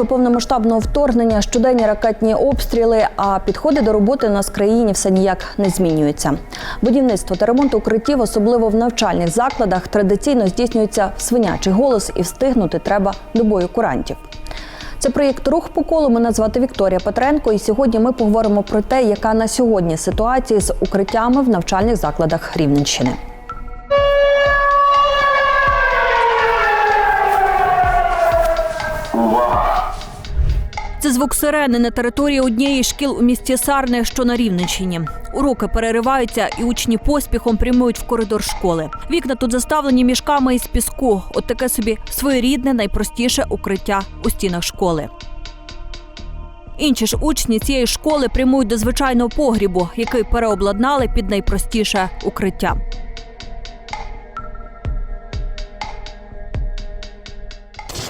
Роки повномасштабного вторгнення, щоденні ракетні обстріли, а підходи до роботи на країні все ніяк не змінюються. Будівництво та ремонт укриттів, особливо в навчальних закладах, традиційно здійснюється в свинячий голос і встигнути треба до бою курантів. Це проєкт Рух по колу. Мене звати Вікторія Петренко. І сьогодні ми поговоримо про те, яка на сьогодні ситуація з укриттями в навчальних закладах Рівненщини. Це звук сирени на території однієї шкіл у місті Сарне, що на Рівненщині. Уроки перериваються, і учні поспіхом прямують в коридор школи. Вікна тут заставлені мішками із піску. От таке собі своєрідне, найпростіше укриття у стінах школи. Інші ж учні цієї школи прямують до звичайного погрібу, який переобладнали під найпростіше укриття.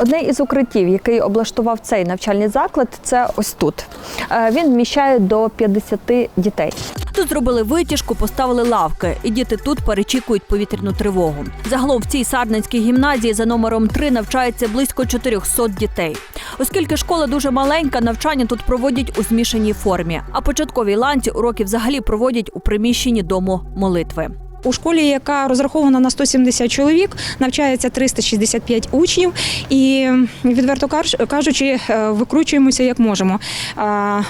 Одне із укриттів, який облаштував цей навчальний заклад, це ось тут. Е, Він вміщає до 50 дітей. Тут зробили витяжку, поставили лавки, і діти тут перечікують повітряну тривогу. Загалом в цій сарненській гімназії за номером 3 навчається близько 400 дітей. Оскільки школа дуже маленька, навчання тут проводять у змішаній формі. А початковій ланці уроки взагалі проводять у приміщенні дому молитви. У школі, яка розрахована на 170 чоловік, навчається 365 учнів, і відверто кажучи, е, викручуємося як можемо.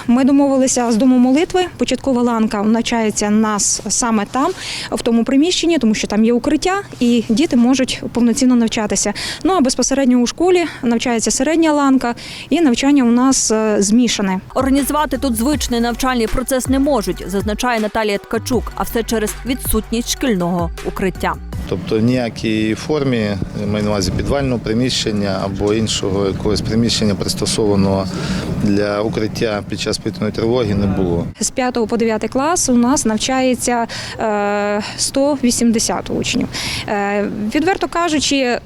Ми домовилися з дому молитви. Початкова ланка навчається нас саме там, в тому приміщенні, тому що там є укриття, і діти можуть повноцінно навчатися. Ну а безпосередньо у школі навчається середня ланка, і навчання у нас е, змішане. Організувати тут звичний навчальний процес не можуть, зазначає Наталія Ткачук, а все через відсутність шкільного укриття. Тобто в ніякій формі, маю на увазі підвального приміщення або іншого якогось приміщення пристосованого для укриття під час повітряної тривоги не було. З 5 по 9 клас у нас навчається е, 180 учнів. Е, Відверто кажучи, е,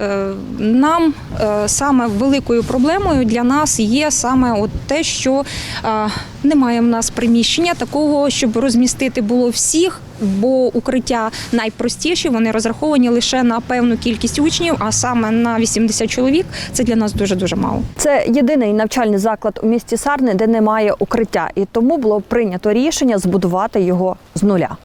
нам е, саме великою проблемою для нас є саме от те, що е, немає в нас приміщення такого, щоб розмістити було всіх. Бо укриття найпростіші, вони розраховані лише на певну кількість учнів, а саме на 80 чоловік це для нас дуже дуже мало. Це єдиний навчальний заклад у місті Сарни, де немає укриття, і тому було прийнято рішення збудувати його з нуля.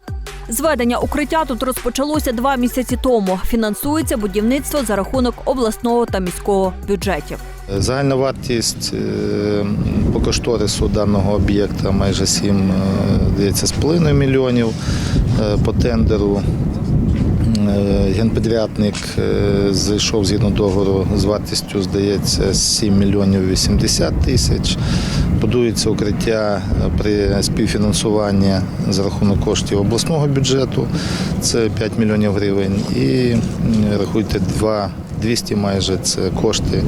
Зведення укриття тут розпочалося два місяці тому. Фінансується будівництво за рахунок обласного та міського бюджетів. Загальна вартість е, по кошторису даного об'єкта майже 7, е, здається, з половиною мільйонів по тендеру. Е, Генпідрядник е, зайшов згідно договору з вартістю, здається, 7 мільйонів 80 тисяч. Будується укриття е, при співфінансуванні за рахунок коштів обласного бюджету, це 5 мільйонів гривень. І рахуйте 2 200 майже це кошти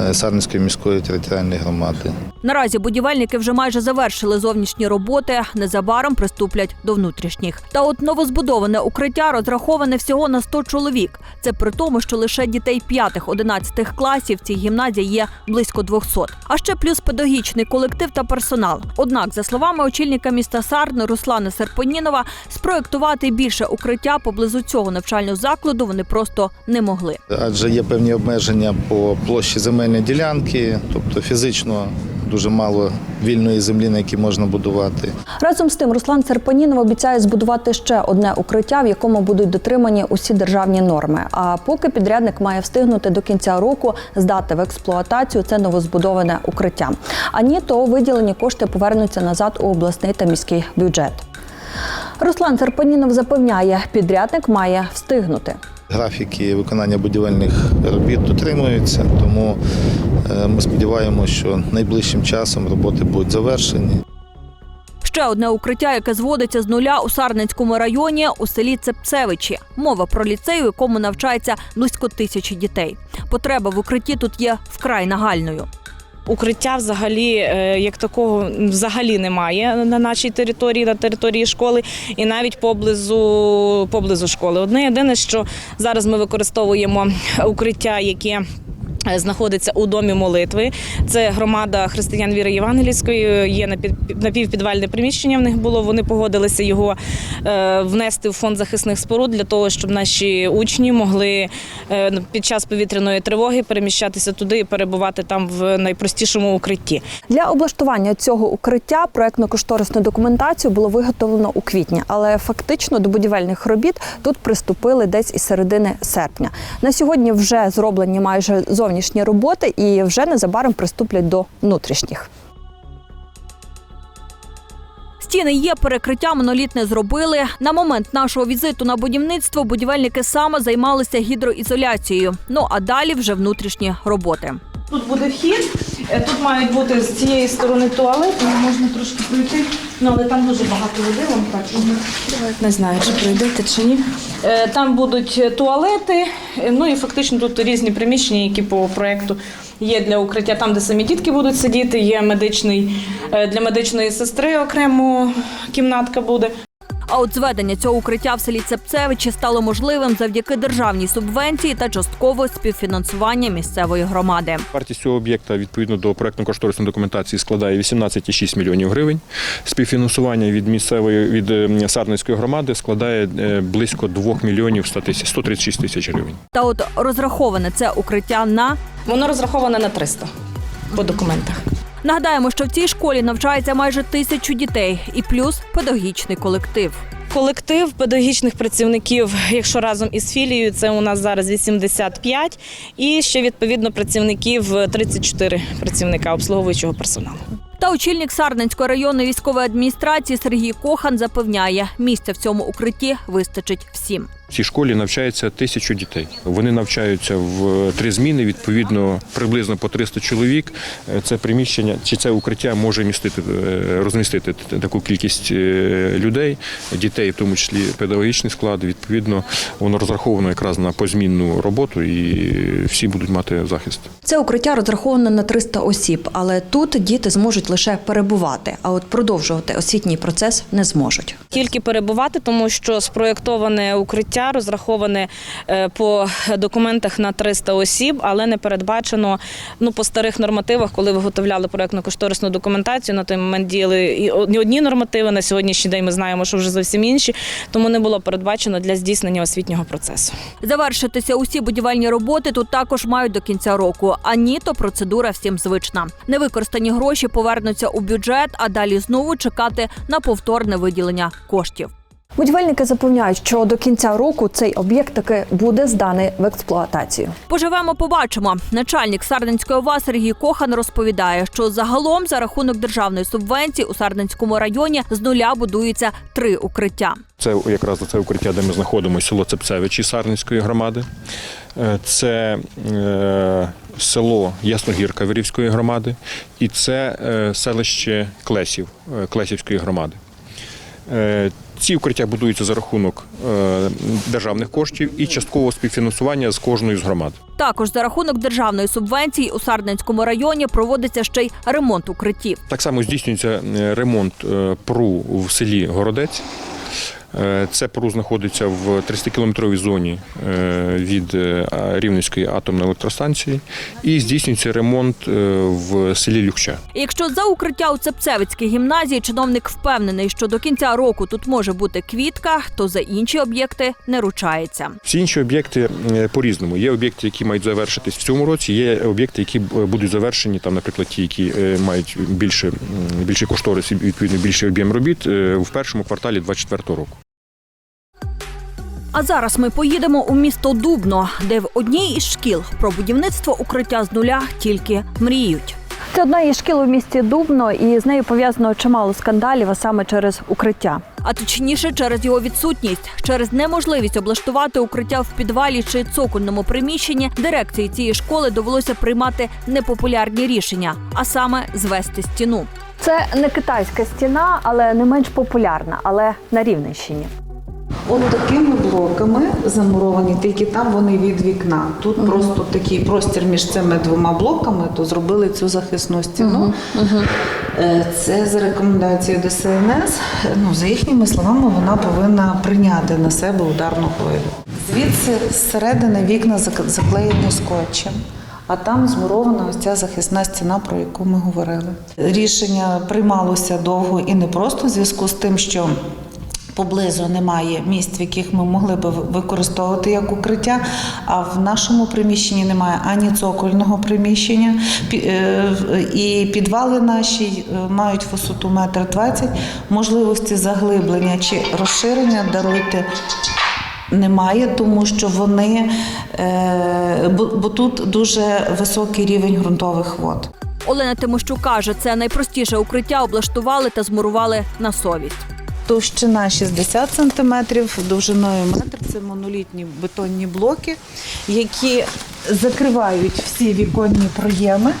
е, Сарненської міської територіальної громади. Наразі будівельники вже майже завершили зовнішні роботи. Незабаром приступлять до внутрішніх. Та от новозбудоване укриття розраховане всього на 100 чоловік. Це при тому, що лише дітей 5-11 класів в цій гімназії є близько 200. А ще плюс педагогічний колектив та персонал. Однак, за словами очільника міста Сарни Руслана Серпонінова, спроектувати більше укриття поблизу цього навчального закладу вони просто не могли. Адже є певні обмеження по площі земельної ділянки, тобто фізично дуже мало вільної землі, на якій можна будувати. Разом з тим, Руслан Серпанінов обіцяє збудувати ще одне укриття, в якому будуть дотримані усі державні норми. А поки підрядник має встигнути до кінця року здати в експлуатацію це новозбудоване укриття. А ні, то виділені кошти повернуться назад у обласний та міський бюджет. Руслан Серпанінов запевняє, підрядник має встигнути. Графіки виконання будівельних робіт дотримуються, тому е, ми сподіваємося, що найближчим часом роботи будуть завершені. Ще одне укриття, яке зводиться з нуля у Сарненському районі у селі Цепцевичі. Мова про ліцей, у якому навчається близько тисячі дітей. Потреба в укритті тут є вкрай нагальною. Укриття взагалі е, як такого взагалі немає на нашій території, на території школи, і навіть поблизу, поблизу школи. Одне єдине, що зараз ми використовуємо укриття, яке Знаходиться у домі молитви. Це громада християн віри Євангелійської. Є напівпідвальне приміщення. В них було. Вони погодилися його е, внести в фонд захисних споруд для того, щоб наші учні могли е, під час повітряної тривоги переміщатися туди і перебувати там в найпростішому укритті. Для облаштування цього укриття проектно-кошторисну документацію було виготовлено у квітні, але фактично до будівельних робіт тут приступили десь із середини серпня. На сьогодні вже зроблені майже зовнішні роботи і вже незабаром приступлять до внутрішніх. Стіни є, перекриття монолітне зробили. На момент нашого візиту на будівництво будівельники саме займалися гідроізоляцією. Ну а далі вже внутрішні роботи. Тут буде вхід. Е, Тут мають бути з цієї сторони туалет, можна трошки пройти. Ну, але там дуже багато води, вам так. Не знаю, чи пройдете чи ні. Е, Там будуть туалети, е, ну і фактично тут різні приміщення, які по проєкту є для укриття. Там, де самі дітки будуть сидіти, є медичний для медичної сестри окремо кімнатка буде. А от зведення цього укриття в селі Цепцевичі стало можливим завдяки державній субвенції та частково співфінансування місцевої громади. Вартість цього об'єкта відповідно до проектно-кошторисної документації складає 18,6 мільйонів гривень. Співфінансування від місцевої від е, Сарницької громади складає е, близько 2 мільйонів 100 тисяч 136 тисяч гривень. Та от розраховане це укриття на Воно розраховане на 300 по документах. Нагадаємо, що в цій школі навчається майже тисячу дітей і плюс педагогічний колектив. Колектив педагогічних працівників, якщо разом із філією, це у нас зараз 85, і ще відповідно працівників 34 працівника обслуговуючого персоналу. Та очільник Сарненської районної військової адміністрації Сергій Кохан запевняє, місця в цьому укритті вистачить всім. В цій школі навчається тисячу дітей. Вони навчаються в три зміни, відповідно, приблизно по 300 чоловік. Е, Це приміщення чи це укриття може містити е, розмістити таку кількість е, людей, дітей, в тому числі педагогічний склад. Відповідно, воно розраховано якраз на позмінну роботу, і всі будуть мати захист. Це укриття розраховане на 300 осіб, але тут діти зможуть лише перебувати, а от продовжувати освітній процес не зможуть. Тільки перебувати, тому що спроєктоване укриття розраховане е, по документах на 300 осіб, але не передбачено ну по старих нормативах, коли виготовляли проектно-кошторисну документацію. На той момент діяли і одні нормативи. На сьогоднішній день ми знаємо, що вже зовсім інші, тому не було передбачено для здійснення освітнього процесу. Завершитися усі будівельні роботи тут також мають до кінця року. А ні, то процедура всім звична. Невикористані гроші повернуться у бюджет, а далі знову чекати на повторне виділення коштів. Будівельники запевняють, що до кінця року цей об'єкт таки буде зданий в експлуатацію. Поживемо, побачимо. Начальник Сардинської ОВА Сергій Кохан розповідає, що загалом за рахунок державної субвенції у Сардинському районі з нуля будується три укриття. Це якраз це укриття, де ми знаходимося, село Цепцевичі Сарницької громади. Е, Це е, село Ясногірка Вирівської громади, і це е, селище Клесів Клесівської громади. Е, Ці укриття будуються за рахунок е, державних коштів і часткового співфінансування з кожної з громад. Також за рахунок державної субвенції у Сарненському районі проводиться ще й ремонт укриттів. Так само здійснюється е, ремонт ПРУ в селі Городець. Е, Це ПРУ знаходиться в 30-кілометровій зоні е, від е, Рівненської атомної електростанції і здійснюється ремонт в селі Люхча. Якщо за укриття у Цепцевицькій гімназії чиновник впевнений, що до кінця року тут може бути квітка, то за інші об'єкти не ручається. Всі інші об'єкти е, по-різному. Є об'єкти, які мають завершитись в цьому році, є об'єкти, які будуть завершені, там, наприклад, ті, які мають більше, м, більший кошторис і відповідно більший об'єм робіт в першому кварталі 2024 року. А зараз ми поїдемо у місто Дубно, де в одній із шкіл про будівництво укриття з нуля тільки мріють. Це одна із шкіл у місті Дубно, і з нею пов'язано чимало скандалів, а саме через укриття. А точніше, через його відсутність, через неможливість облаштувати укриття в підвалі чи цокольному приміщенні, дирекції цієї школи довелося приймати непопулярні рішення, а саме звести стіну. Це не китайська стіна, але не менш популярна, але на Рівненщині. От такими блоками замуровані, тільки там вони від вікна. Тут просто такий простір між цими двома блоками, то зробили цю захисну стіну. Е, Це за рекомендацією ДСНС. Ну, за їхніми словами, вона повинна прийняти на себе ударну хвилю. Звідси зсередини вікна зак- заклеєні скотчем. А там змурована ось ця захисна стіна, про яку ми говорили. Рішення приймалося довго і не просто в зв'язку з тим, що поблизу немає місць, в яких ми могли би використовувати як укриття. А в нашому приміщенні немає ані цокольного приміщення, е, і підвали наші е, мають висоту метр двадцять. Можливості заглиблення чи розширення даруйте. Немає, тому що вони, е, бо, тут дуже високий рівень ґрунтових вод. Олена Тимощук каже, це найпростіше укриття облаштували та змурували на совість. Товщина 60 см, довжиною метр. Це монолітні бетонні блоки, які закривають всі віконні проєми.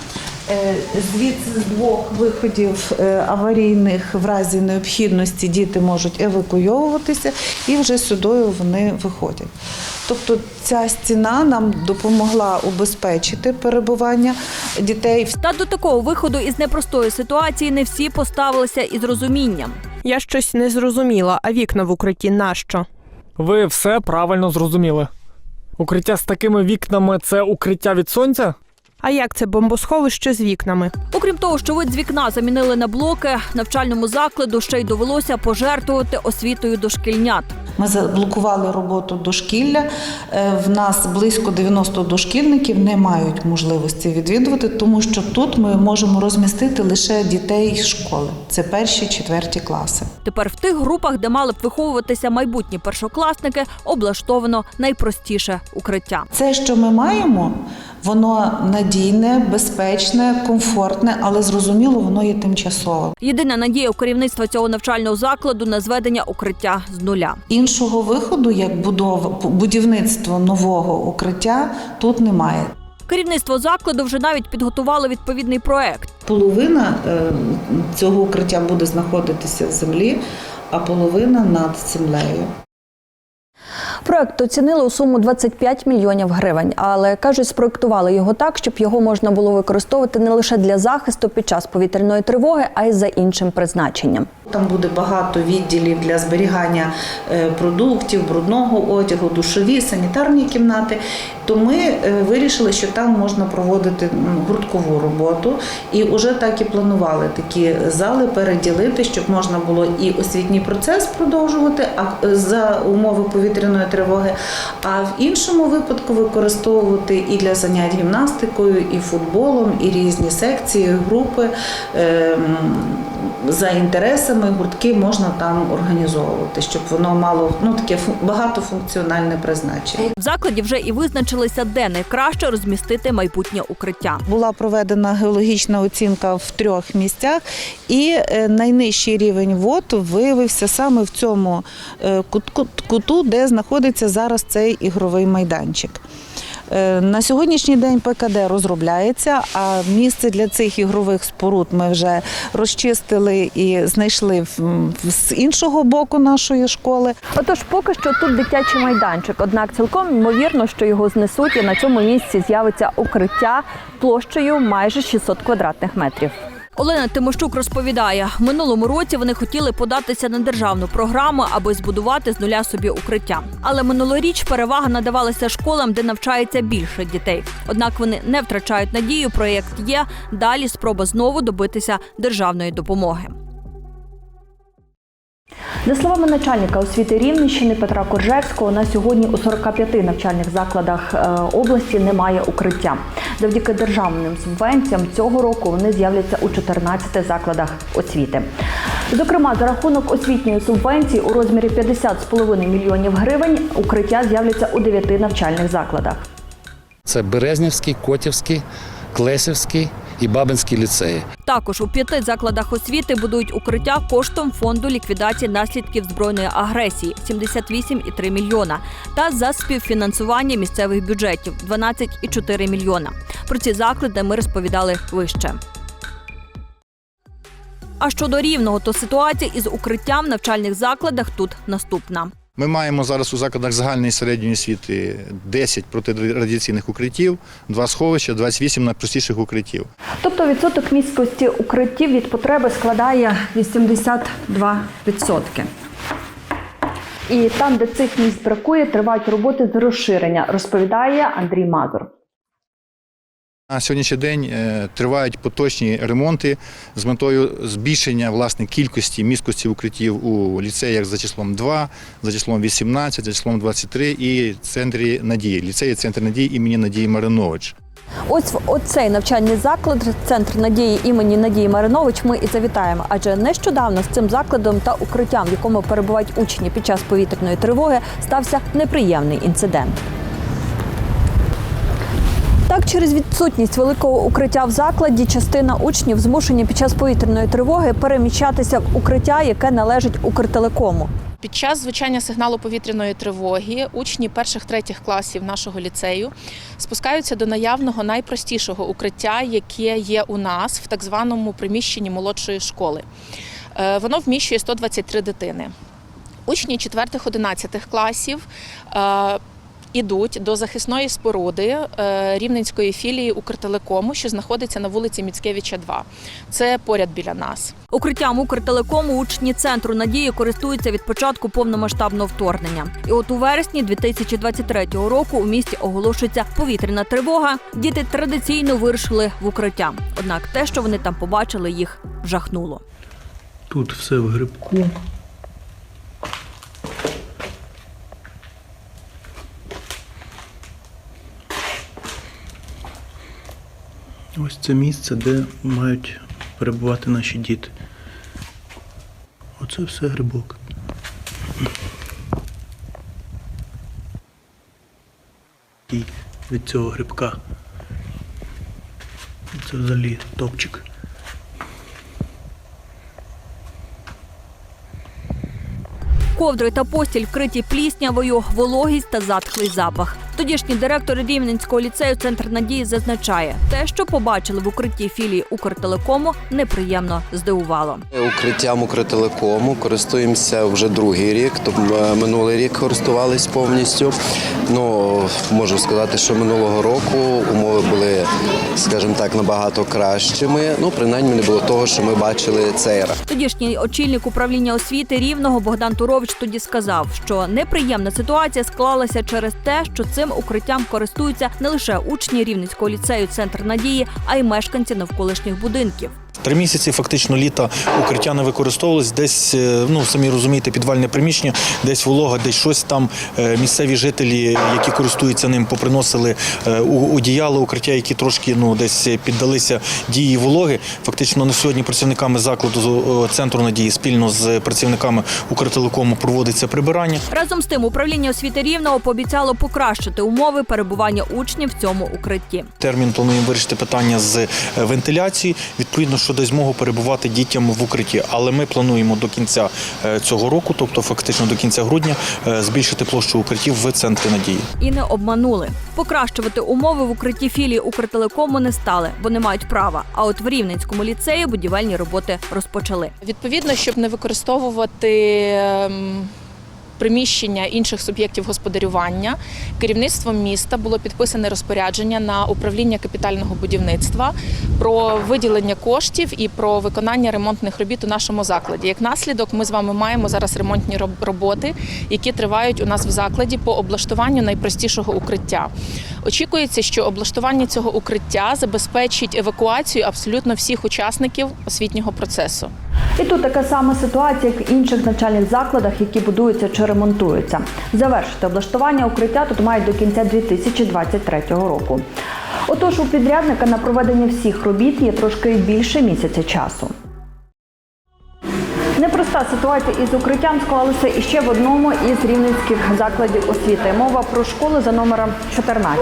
Е, Звідси з двох виходів е, аварійних в разі необхідності діти можуть евакуйовуватися і вже сюдою вони виходять. Тобто ця стіна нам допомогла убезпечити перебування дітей Та до такого виходу із непростої ситуації не всі поставилися із розумінням. Я щось не зрозуміла, а вікна в укритті нащо? Ви все правильно зрозуміли. Укриття з такими вікнами це укриття від сонця? А як це бомбосховище з вікнами? Окрім того, що вид з вікна замінили на блоки, навчальному закладу ще й довелося пожертвувати освітою дошкільнят. Ми заблокували роботу дошкілля. Е, В нас близько 90 дошкільників не мають можливості відвідувати, тому що тут ми можемо розмістити лише дітей з школи. Це перші, четверті класи. Тепер в тих групах, де мали б виховуватися майбутні першокласники, облаштовано найпростіше укриття. Це, що ми маємо, воно надійне, безпечне, комфортне, але зрозуміло, воно є тимчасовим. Єдина надія у керівництва цього навчального закладу на зведення укриття з нуля. Іншого виходу, як будова будівництво нового укриття, тут немає. Керівництво закладу вже навіть підготувало відповідний проект. Половина е, цього укриття буде знаходитися в землі, а половина над землею. Проект оцінили у суму 25 мільйонів гривень, але кажуть, спроектували його так, щоб його можна було використовувати не лише для захисту під час повітряної тривоги, а й за іншим призначенням. Там буде багато відділів для зберігання е, продуктів, брудного одягу, душові, санітарні кімнати. То ми е, вирішили, що там можна проводити гурткову роботу, і вже так і планували такі зали переділити, щоб можна було і освітній процес продовжувати а е, за умови повітряної тривоги, а в іншому випадку використовувати і для занять гімнастикою, і футболом, і різні секції, групи. За інтересами гуртки можна там організовувати, щоб воно мало ну таке фу- багатофункціональне призначення. В закладі вже і визначилися, де найкраще розмістити майбутнє укриття. Була проведена геологічна оцінка в трьох місцях, і е, найнижчий рівень вод виявився саме в цьому е, кут- куту, де знаходиться зараз цей ігровий майданчик. Е, На сьогоднішній день ПКД розробляється, а місце для цих ігрових споруд ми вже розчистили і знайшли з іншого боку нашої школи. Отож, поки що тут дитячий майданчик. Однак цілком ймовірно, що його знесуть, і на цьому місці з'явиться укриття площею майже 600 квадратних метрів. Олена Тимощук розповідає, минулому році вони хотіли податися на державну програму, аби збудувати з нуля собі укриття. Але минулоріч перевага надавалася школам, де навчається більше дітей. Однак вони не втрачають надію. Проєкт є. Далі спроба знову добитися державної допомоги. За словами начальника освіти Рівненщини Петра Коржевського, на сьогодні у 45 навчальних закладах е, області немає укриття. Завдяки державним субвенціям цього року вони з'являться у 14 закладах освіти. Зокрема, за рахунок освітньої субвенції у розмірі 50,5 мільйонів гривень укриття з'являться у 9 навчальних закладах. Це Березнівський, Котівський, Клесівський і Бабинський ліцеї. Також у п'яти закладах освіти будують укриття коштом фонду ліквідації наслідків збройної агресії 78,3 мільйона та за співфінансування місцевих бюджетів 12,4 мільйона. Про ці заклади ми розповідали вище. А щодо рівного, то ситуація із укриттям в навчальних закладах тут наступна. Ми маємо зараз у закладах загальної середньої освіти 10 протирадіаційних укриттів, 2 сховища, 28 найпростіших укриттів. Тобто відсоток місткості укриттів від потреби складає 82%. І там, де цих місць бракує, тривають роботи з розширення, розповідає Андрій Мазур. На сьогоднішній день е, тривають поточні ремонти з метою збільшення власне кількості місткості укриттів у ліцеях за числом 2, за числом 18, за числом 23 і центрі надії. Ліцеї центр надії імені Надії Маринович. Ось в оцей навчальний заклад, центр надії імені Надії Маринович. Ми і завітаємо. Адже нещодавно з цим закладом та укриттям, в якому перебувають учні під час повітряної тривоги, стався неприємний інцидент. Так, через відсутність великого укриття в закладі, частина учнів змушені під час повітряної тривоги переміщатися в укриття, яке належить Укртелекому. Під час звучання сигналу повітряної тривоги учні перших-третіх класів нашого ліцею спускаються до наявного найпростішого укриття, яке є у нас в так званому приміщенні молодшої школи. Е, Воно вміщує 123 дитини. Учні 4-11 класів е, ідуть до захисної споруди е, рівненської філії Укртелекому, що знаходиться на вулиці Міцкевича, 2. Це поряд біля нас. Укриттям Укртелекому учні центру надії користуються від початку повномасштабного вторгнення. І от у вересні 2023 року у місті оголошується повітряна тривога. Діти традиційно вирушили в укриття. Однак те, що вони там побачили, їх жахнуло. Тут все в грибку. Ось це місце, де мають перебувати наші діти. Оце все грибок. І від цього грибка. Це взагалі топчик. Ковдри та постіль вкриті пліснявою, вологість та затхлий запах. Тодішній директор Рівненського ліцею Центр надії зазначає, те, що побачили в укритті філії Укртелекому, неприємно здивувало. Укриттям Укртелекому користуємося вже другий рік. Тобто минулий рік користувались повністю. Ну можу сказати, що минулого року умови були, скажімо так, набагато кращими. Ну принаймні не було того, що ми бачили цей раз. Тодішній очільник управління освіти рівного Богдан Турович тоді сказав, що неприємна ситуація склалася через те, що цим укриттям користуються не лише учні рівненського ліцею Центр надії, а й мешканці навколишніх будинків. Три місяці фактично літа укриття не використовувалось. Десь, е, ну самі розумієте, підвальне приміщення, десь волога, десь щось там. Е, Місцеві жителі, які користуються ним, поприносили е, укриття, які трошки ну десь піддалися дії вологи. Фактично на сьогодні працівниками закладу центру надії спільно з працівниками Укртелекому проводиться прибирання. Разом з тим, управління освіти рівного пообіцяло покращити умови перебування учнів в цьому укритті. Термін плануємо вирішити питання з вентиляції, відповідно, що дасть змогу перебувати дітям в укритті. Але ми плануємо до кінця е, цього року, тобто фактично до кінця грудня, е, збільшити площу укриттів в центрі надії. І не обманули. Покращувати умови в укритті філії Укртелекому не стали, бо не мають права. А от в Рівненському ліцеї будівельні роботи розпочали. Відповідно, щоб не використовувати ем, приміщення інших суб'єктів господарювання, керівництвом міста було підписане розпорядження на управління капітального будівництва про виділення коштів і про виконання ремонтних робіт у нашому закладі. Як наслідок, ми з вами маємо зараз ремонтні роботи, які тривають у нас в закладі по облаштуванню найпростішого укриття. Очікується, що облаштування цього укриття забезпечить евакуацію абсолютно всіх учасників освітнього процесу. І тут така сама ситуація, як в інших навчальних закладах, які будуються чи ремонтуються. Завершити облаштування укриття тут мають до кінця 2023 року. Отож, у підрядника на проведення всіх робіт є трошки більше місяця часу. Непроста ситуація із укриттям склалася іще в одному із рівненських закладів освіти. Мова про школу за номером 14.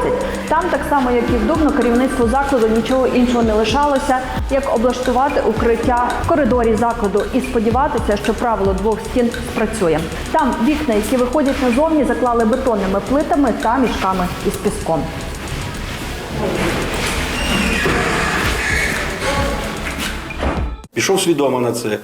Там, так само як і в Дубно, керівництву закладу нічого іншого не лишалося, як облаштувати укриття в коридорі закладу і сподіватися, що правило двох стін спрацює. Там вікна, які виходять назовні, заклали бетонними плитами та мішками із піском. Пішов свідомо на це,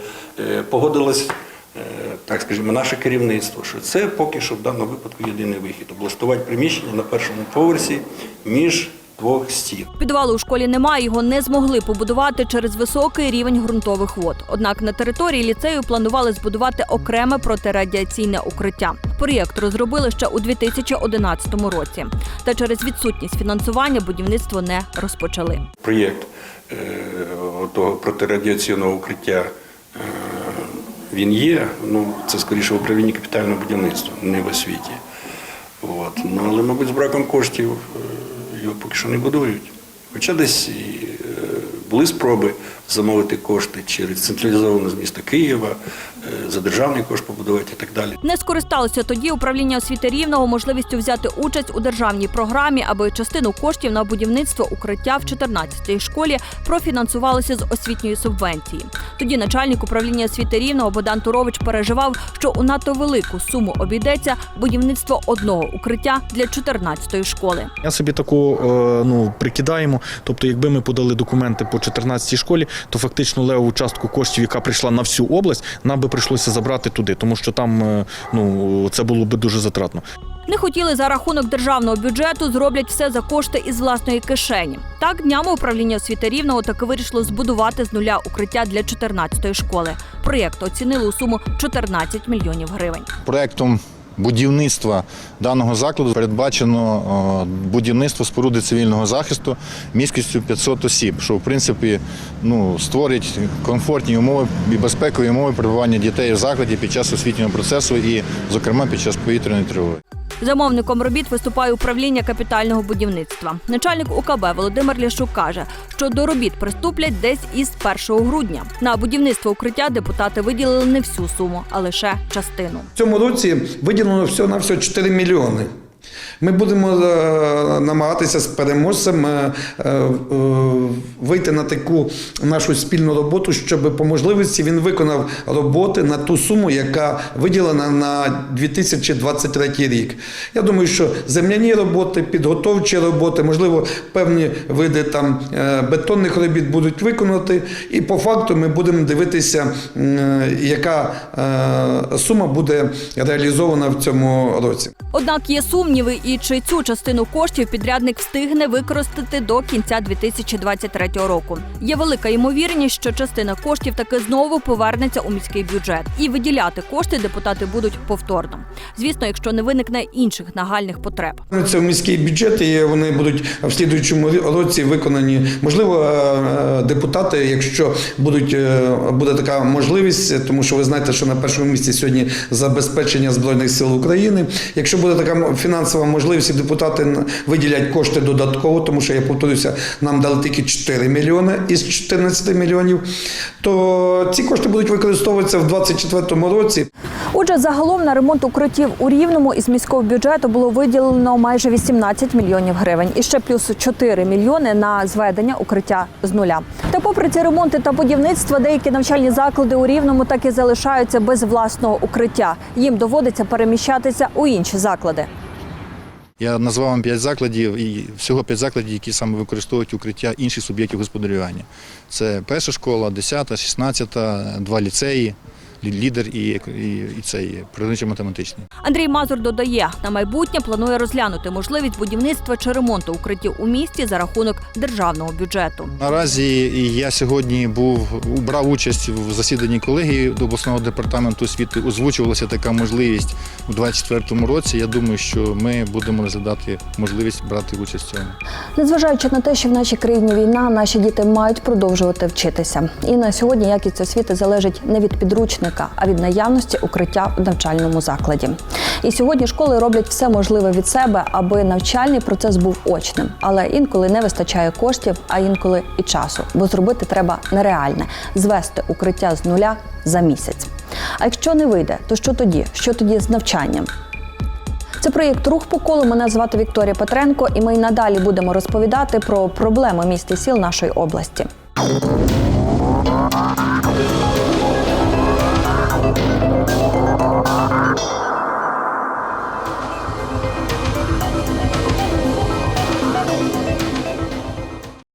погодилось, е, так скажімо, наше керівництво, що це поки що в даному випадку єдиний вихід облаштувати приміщення на першому поверсі між двох стін. Підвалу у школі немає, його не змогли побудувати через високий рівень ґрунтових вод. Однак на території ліцею планували збудувати окреме протирадіаційне укриття. Проєкт розробили ще у 2011 році. Та через відсутність фінансування будівництво не розпочали. Проєкт е, того протирадіаційного укриття е, він є. Ну, це скоріше в управлінні капітального будівництва, не в освіті. От. Ну, але, мабуть, з браком коштів е, його поки що не будують. Хоча десь е, були спроби замовити кошти через централізовано з міста Києва, е, за державний кошт побудувати і так далі. Не скористалося тоді управління освіти рівного можливістю взяти участь у державній програмі, аби частину коштів на будівництво укриття в 14-й школі профінансувалося з освітньої субвенції. Тоді начальник управління освіти рівного Богдан Турович переживав, що у надто велику суму обійдеться будівництво одного укриття для 14-ї школи. Я собі таку е, ну, прикидаємо. Тобто, якби ми подали документи по 14-й школі, то фактично левову частку коштів, яка прийшла на всю область, нам би прийшлося забрати туди, тому що там е, ну, це було б дуже затратно. Не хотіли за рахунок державного бюджету, зроблять все за кошти із власної кишені. Так днями управління освіти рівного таки вирішило збудувати з нуля укриття для 14-ї школи. Проєкт оцінили у суму 14 мільйонів гривень. Проектом будівництва даного закладу передбачено е, будівництво споруди цивільного захисту міськістю 500 осіб, що в принципі ну, створить комфортні умови і безпекові умови перебування дітей в закладі під час освітнього процесу і, зокрема, під час повітряної тривоги. Замовником робіт виступає управління капітального будівництва. Начальник УКБ Володимир Ляшук каже, що до робіт приступлять десь із 1 грудня. На будівництво укриття депутати виділили не всю суму, а лише частину. В цьому році виділено всього на всього 4 мільйони. Ми будемо е, намагатися з переможцем е, е, вийти на таку нашу спільну роботу, щоб по можливості він виконав роботи на ту суму, яка виділена на 2023 рік. Я думаю, що земляні роботи, підготовчі роботи, можливо, певні види там бетонних робіт будуть виконані, і по факту ми будемо дивитися, яка сума буде реалізована в цьому році. Однак є сумніви, і чи цю частину коштів підрядник встигне використати до кінця 2023 року. Є велика ймовірність, що частина коштів таки знову повернеться у міський бюджет, і виділяти кошти депутати будуть повторно. Звісно, якщо не виникне інших нагальних потреб. Це в міський бюджет, і вони будуть в слідуючому році виконані. Можливо, е, депутати, якщо будуть е, буде така можливість, тому що ви знаєте, що на першому місці сьогодні забезпечення збройних сил України. Якщо буде така фінансова можливість, і депутати виділять кошти додатково, тому що я повторюся, нам дали тільки 4 мільйони із 14 мільйонів, то ці кошти будуть використовуватися в 2024 році. Отже, загалом на ремонт укриттів у Рівному із міського бюджету було виділено майже 18 мільйонів гривень. І ще плюс 4 мільйони на зведення укриття з нуля. Та попри ці ремонти та будівництва, деякі навчальні заклади у Рівному так і залишаються без власного укриття. Їм доводиться переміщатися у інші заклади. Я назвав вам п'ять закладів і всього п'ять закладів, які саме використовують укриття інших суб'єктів господарювання. Це перша школа, 10, 16, два ліцеї, лі- лідер і, і, і цей природничо-математичний. Андрій Мазур додає, на майбутнє планує розглянути можливість будівництва чи ремонту укриттів у місті за рахунок державного бюджету. Наразі я сьогодні був брав участь в засіданні колегії до обласного департаменту освіти. Озвучувалася така можливість у 2024 році. Я думаю, що ми будемо розглядати можливість брати участь в цьому. Незважаючи на те, що в нашій країні війна, наші діти мають продовжувати вчитися. І на сьогодні якість освіти залежить не від підручника, а від наявності укриття в навчальному закладі. І сьогодні школи роблять все можливе від себе, аби навчальний процес був очним. Але інколи не вистачає коштів, а інколи і часу, бо зробити треба нереальне звести укриття з нуля за місяць. А якщо не вийде, то що тоді? Що тоді з навчанням? Це проєкт Рух по колу. Мене звати Вікторія Петренко, і ми й надалі будемо розповідати про проблеми міст і сіл нашої області.